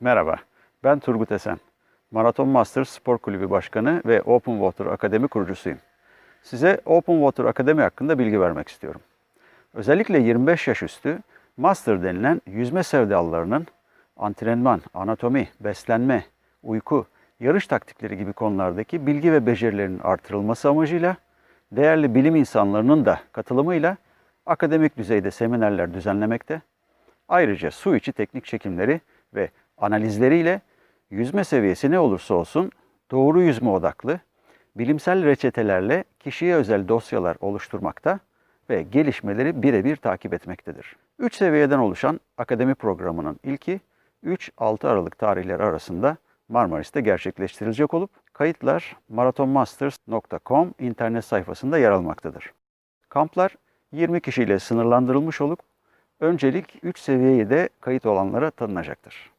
Merhaba, ben Turgut Esen. Maraton Masters Spor Kulübü Başkanı ve Open Water Akademi kurucusuyum. Size Open Water Akademi hakkında bilgi vermek istiyorum. Özellikle 25 yaş üstü Master denilen yüzme sevdalılarının antrenman, anatomi, beslenme, uyku, yarış taktikleri gibi konulardaki bilgi ve becerilerinin artırılması amacıyla değerli bilim insanlarının da katılımıyla akademik düzeyde seminerler düzenlemekte, Ayrıca su içi teknik çekimleri ve analizleriyle yüzme seviyesi ne olursa olsun doğru yüzme odaklı, bilimsel reçetelerle kişiye özel dosyalar oluşturmakta ve gelişmeleri birebir takip etmektedir. 3 seviyeden oluşan akademi programının ilki 3-6 Aralık tarihleri arasında Marmaris'te gerçekleştirilecek olup kayıtlar maratonmasters.com internet sayfasında yer almaktadır. Kamplar 20 kişiyle sınırlandırılmış olup öncelik 3 seviyeye de kayıt olanlara tanınacaktır.